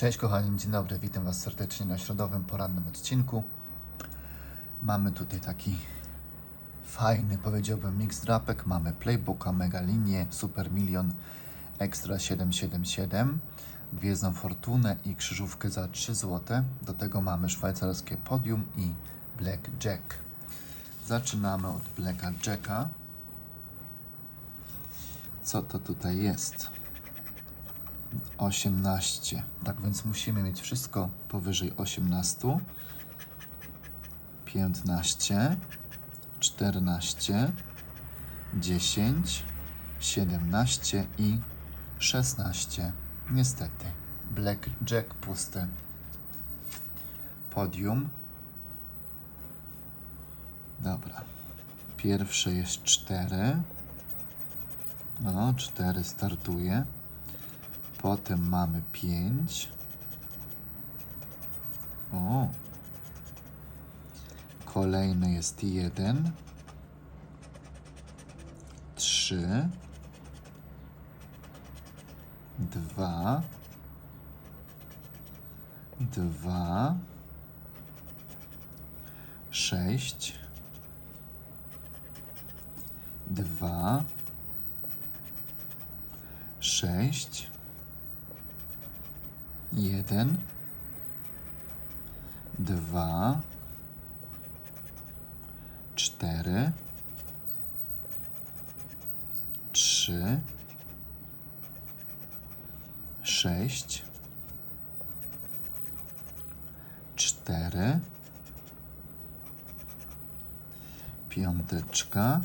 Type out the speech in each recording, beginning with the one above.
Cześć kochani, dzień dobry, witam Was serdecznie na środowym porannym odcinku. Mamy tutaj taki fajny, powiedziałbym, mix drapek. Mamy Playbooka, Mega Linię, Super Milion, Extra 777, Gwiezdną Fortunę i krzyżówkę za 3 zł. Do tego mamy szwajcarskie Podium i Black Jack. Zaczynamy od Blacka Jacka. Co to tutaj jest? 18. Tak więc musimy mieć wszystko powyżej 18. 15, 14, 10, 17 i 16. Niestety. Black Jack pusty. Podium. Dobra. Pierwsze jest 4. No, 4 startuje. Potem mamy 5. O. Kolejny jest 1. 3. 2. 2. 6. 2. 6 jeden, dwa, cztery, trzy, sześć, cztery, piąteczka,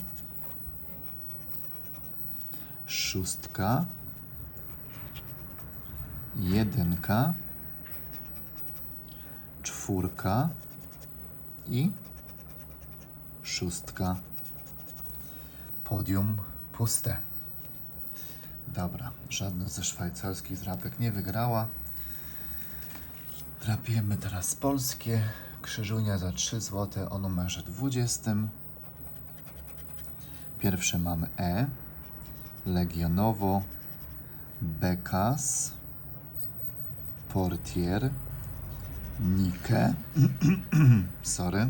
szóstka, jedynka, czwórka i szóstka. Podium puste. Dobra, żadna ze szwajcarskich drapek nie wygrała. Drapiemy teraz polskie. Krzyżunia za 3 zł o numerze 20. Pierwsze mamy E. Legionowo. Bekas. Portier. Nike. Sorry.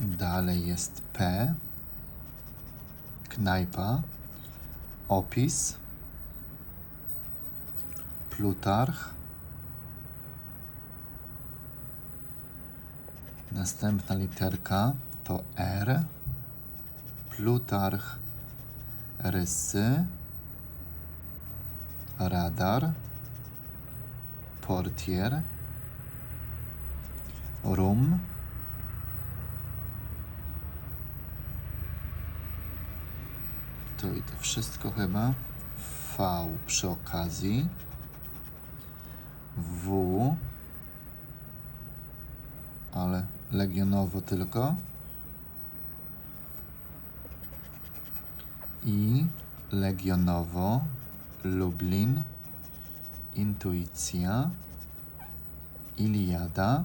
Dalej jest P. Knajpa. Opis. Plutarch. Następna literka to R. Plutarch. Rysy. Radar. Portier. Rum. To i to wszystko chyba. V przy okazji. W. Ale legionowo tylko. I legionowo. Lublin. Intuicja. Iliada.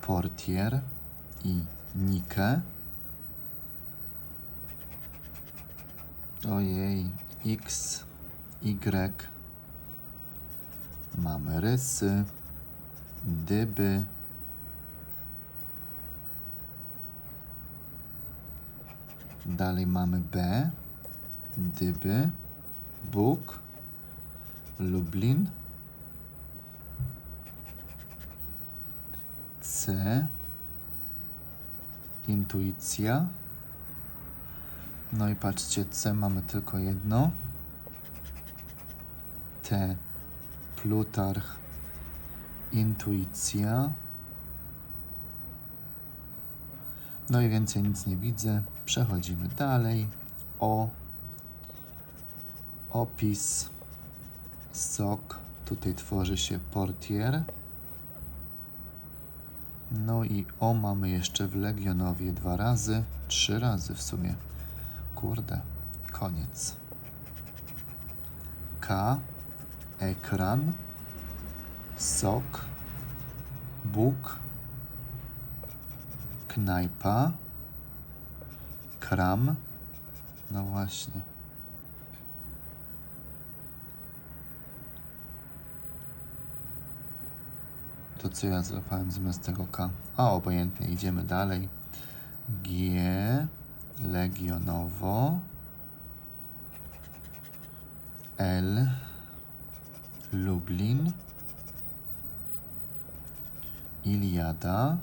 Portier i Nike. Ojej, X, Y. Mamy rysy, dyby. Dalej mamy B, dyby, Bóg, Lublin, C, intuicja. No i patrzcie, C mamy tylko jedno. T, Plutarch, intuicja. No i więcej nic nie widzę. Przechodzimy dalej. O, opis, sok. Tutaj tworzy się portier. No i O mamy jeszcze w Legionowie dwa razy, trzy razy w sumie. Kurde, koniec. K, ekran, sok, Bóg, knajpa, kram. No właśnie. To co ja złapałem zamiast tego K? A, obojętnie, idziemy dalej. G. Legionowo. L. Lublin. Iliada.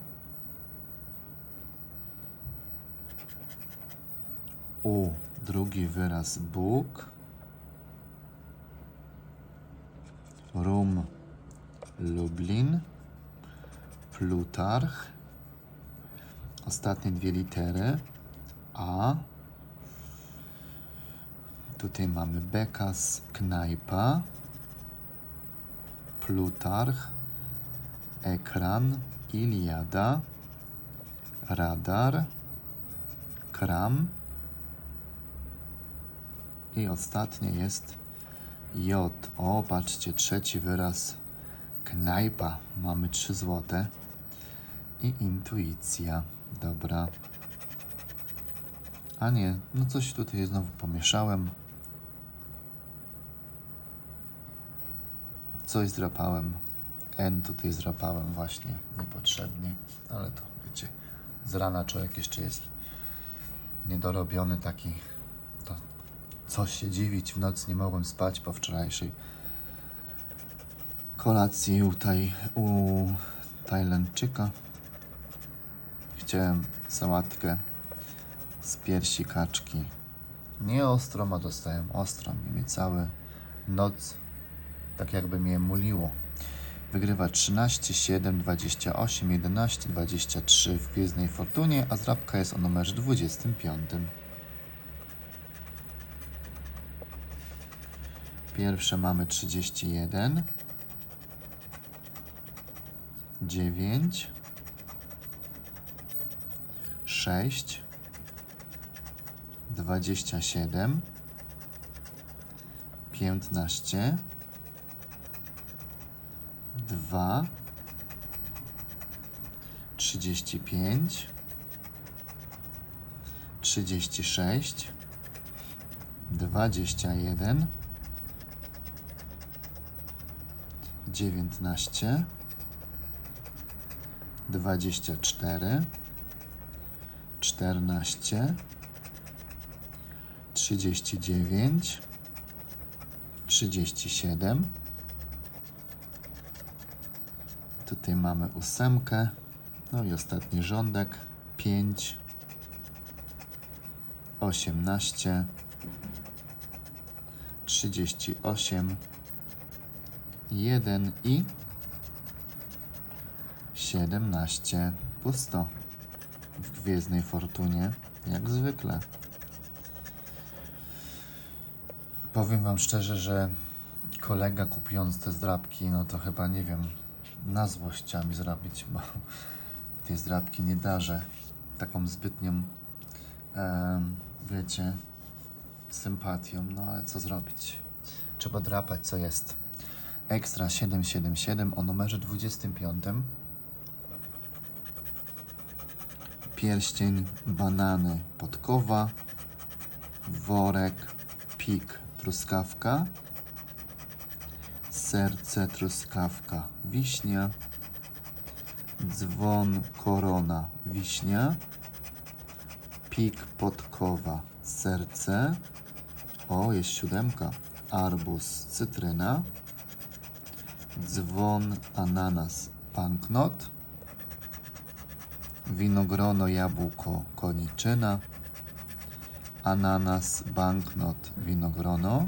U. Drugi wyraz Bóg. Rum. Lublin. Plutarch. Ostatnie dwie litery. A. Tutaj mamy Bekas, knajpa. Plutarch. Ekran. Iliada. Radar. Kram. I ostatnie jest J. O, patrzcie, trzeci wyraz. Knajpa. Mamy 3 złote. I intuicja. Dobra. A nie, no coś tutaj znowu pomieszałem. Coś zdrapałem. N tutaj zdrapałem właśnie niepotrzebnie, ale to wiecie, z rana człowiek jeszcze jest niedorobiony taki, to coś się dziwić, w nocy nie mogłem spać po wczorajszej kolacji u, taj, u Tajlandczyka. Chciałem sałatkę z piersi kaczki. Nie ostrą, a dostałem ostrą i cały noc tak jakby mnie muliło. Wygrywa 13, 7, 28, 11, 23 w Gwiezdnej Fortunie, a zrabka jest o numerze 25. Pierwsze mamy 31, 9, 6, 27, 15, 2, 35, 36, 21, 19, 24, 14, 39, 37. Tutaj mamy ósemkę. No i ostatni rządek. 5, 18, 38, 1 i 17. Pusto. W Gwiezdnej Fortunie, jak zwykle. Powiem Wam szczerze, że kolega kupując te zdrabki, no to chyba nie wiem, na złość chciała mi zrobić, bo tej zdrabki nie darzę taką zbytnią, wiecie, sympatią, no ale co zrobić? Trzeba drapać, co jest. Ekstra 777 o numerze 25. Pierścień, banany, podkowa, worek, pik, truskawka, serce, truskawka, wiśnia, dzwon, korona, wiśnia, pik, podkowa, serce, o, jest siódemka, arbuz, cytryna, dzwon, ananas, banknot, winogrono, jabłko, koniczyna, ananas, banknot, winogrono,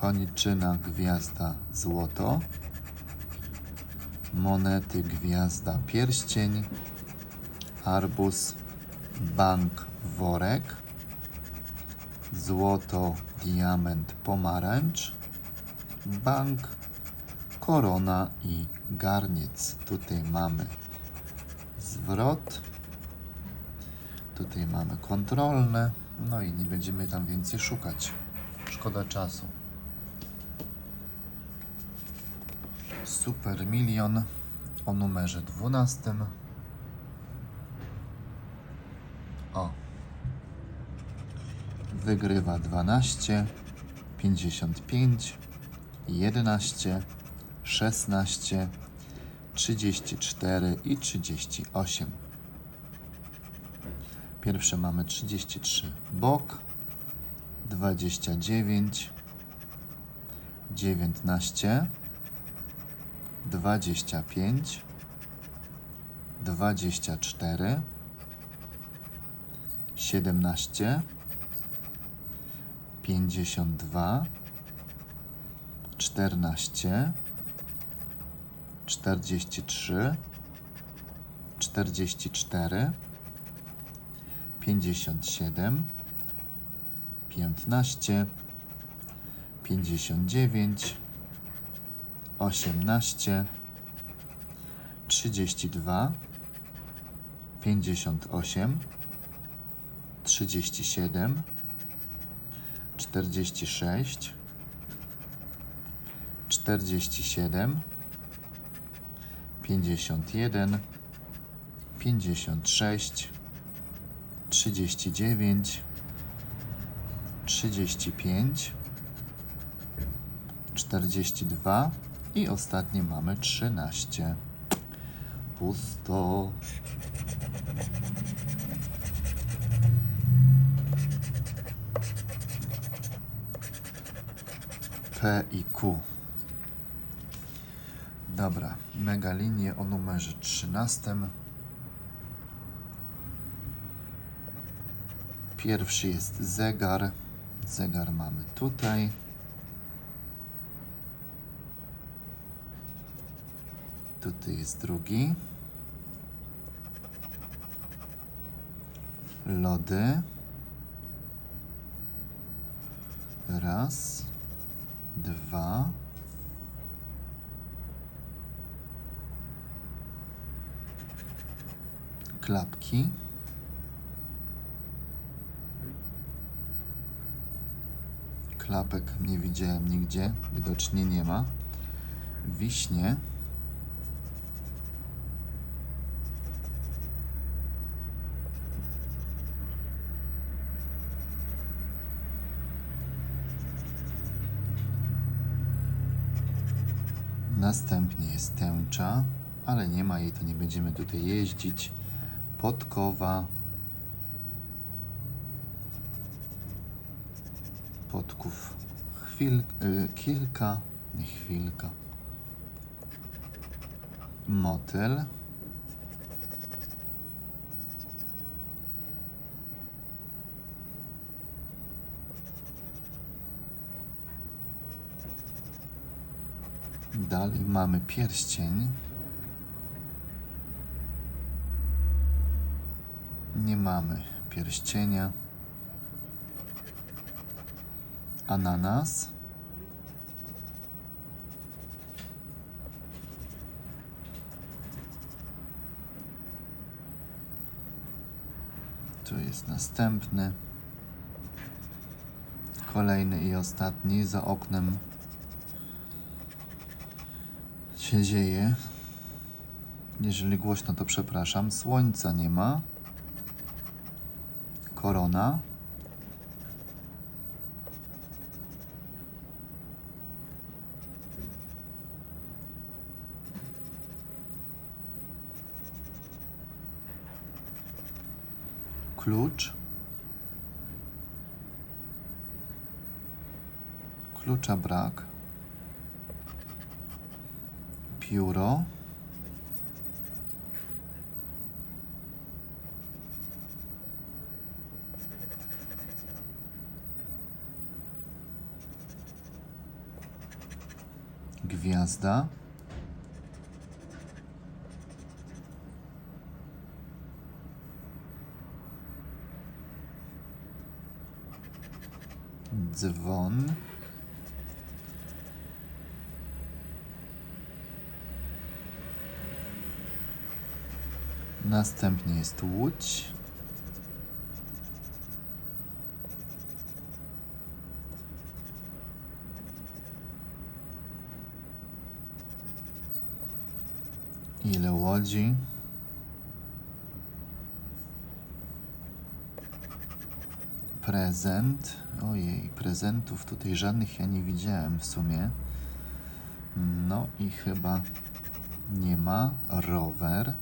koniczyna, gwiazda, złoto, monety, gwiazda, pierścień, arbuz, bank, worek, złoto, diament, pomarańcz, bank, korona i garniec. Tutaj mamy zwrot. Tutaj mamy kontrolne. No i nie będziemy tam więcej szukać. Szkoda czasu. Super milion o numerze 12. O. Wygrywa 12, 55, 11, 16, 34 i 38. Pierwsze mamy 33 bok, 29, 19, 25, 24, 17, 52, 14, 43, 44, 57, 15, 59, 18, 32, 58, 37, 46, 47, 51, 56, 39, 35, 42 i ostatnie mamy 13. Pusto. P i Q. Dobra, mega linie o numerze 13. Pierwszy jest zegar. Zegar mamy tutaj. Tutaj jest drugi. Lody. Raz, dwa. Klapki. Klapek nie widziałem nigdzie, widocznie nie ma. Wiśnie. Następnie jest tęcza, ale nie ma jej, to nie będziemy tutaj jeździć. Podkowa. Podków chwil, y, kilka, nie chwilka. Motyl. Dalej mamy pierścień. Nie mamy pierścienia. Ananas. Tu jest następny. Kolejny i ostatni za oknem się dzieje. Jeżeli głośno, to przepraszam. Słońca nie ma. Korona. Klucz. Klucza brak. Pióro. Gwiazda. Dzwon. Następnie jest łódź. Ile łodzi? Prezent. Ojej, prezentów tutaj żadnych ja nie widziałem w sumie. No i chyba Nie ma. Rower.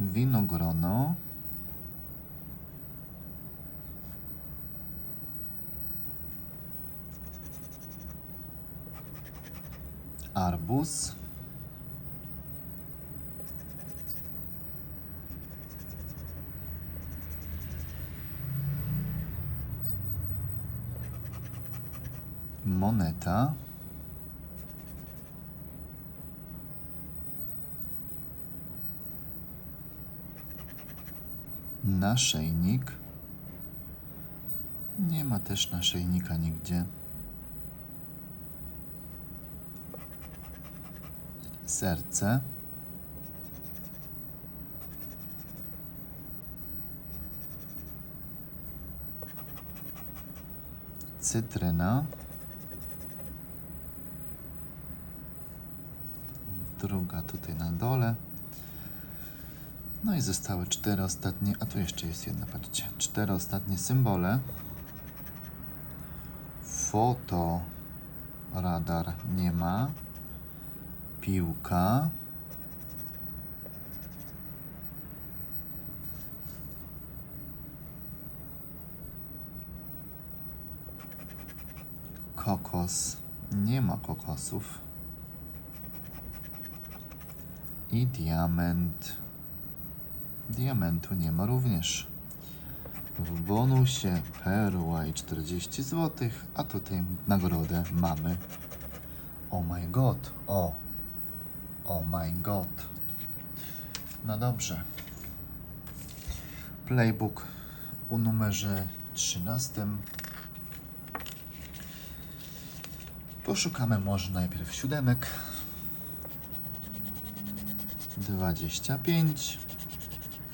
Winogrono. Arbuz. Moneta. Naszyjnik. Nie ma też naszyjnika nigdzie. Serce. Cytryna. Druga tutaj na dole. No i zostały cztery ostatnie, a tu jeszcze jest jedna, patrzcie. Cztery ostatnie symbole. Foto radar nie ma. Piłka. Kokos. Nie ma kokosów. I diament. Diamentu nie ma również. W bonusie perła i 40 zł, a tutaj nagrodę mamy. Oh my god, o. Oh my god. No dobrze. Playbook u numerze 13. Poszukamy może najpierw siódemek. 25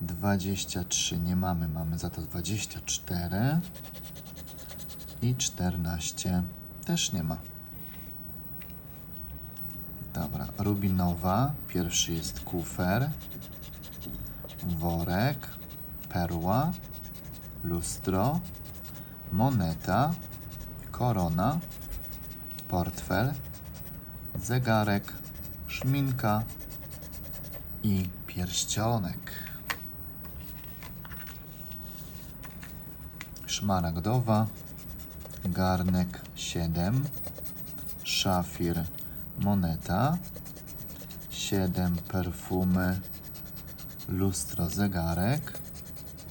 23 nie mamy, mamy za to 24 i 14 też nie ma. Dobra, rubinowa. Pierwszy jest kufer, worek, perła, lustro, moneta, korona, portfel, zegarek, szminka. I pierścionek. Szmaragdowa, garnek 7, szafir, moneta, 7 perfumy, lustro, zegarek,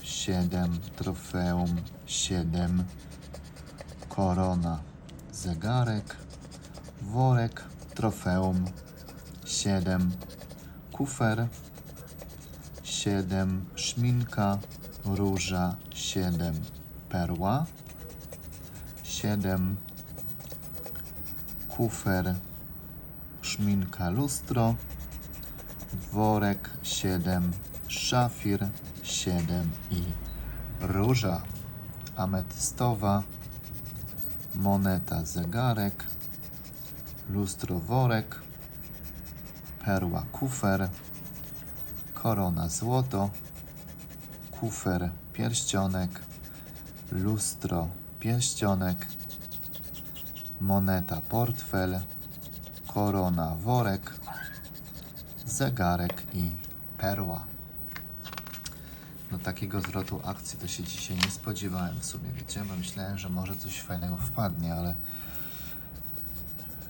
7 trofeum, 7 korona, zegarek, worek, trofeum, 7 kufer, 7 szminka, róża, 7 perła, 7 kufer, szminka, lustro, worek 7, szafir 7 i róża. Ametystowa, moneta, zegarek, lustro, worek, perła, kufer, korona, złoto, kufer, pierścionek, lustro, pierścionek, moneta, portfel, korona, worek, zegarek i perła. Do takiego zwrotu akcji to się dzisiaj nie spodziewałem w sumie, wiecie, bo myślałem, że może coś fajnego wpadnie, ale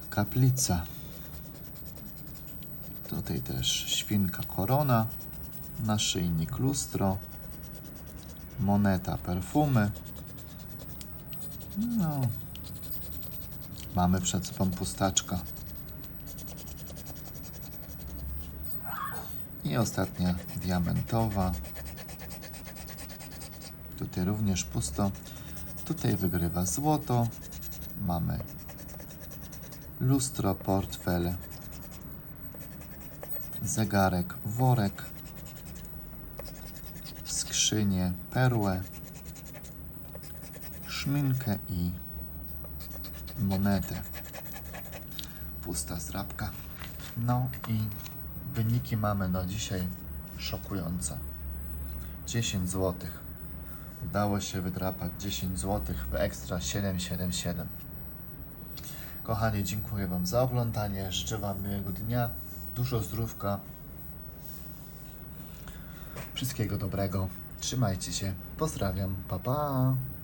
kaplica. Tutaj też świnka korona, naszyjnik lustro, moneta perfumy. No, mamy przed sobą pustaczka. I ostatnia diamentowa. Tutaj również pusto. Tutaj wygrywa złoto. Mamy lustro, portfel, zegarek, worek, skrzynię, perłę, szminkę i monetę. Pusta zdrabka. No i wyniki mamy no dzisiaj szokujące. 10 zł. Udało się wydrapać 10 zł w ekstra 777. Kochani, dziękuję Wam za oglądanie. Życzę Wam miłego dnia, dużo zdrówka. Wszystkiego dobrego. Trzymajcie się. Pozdrawiam. Pa pa.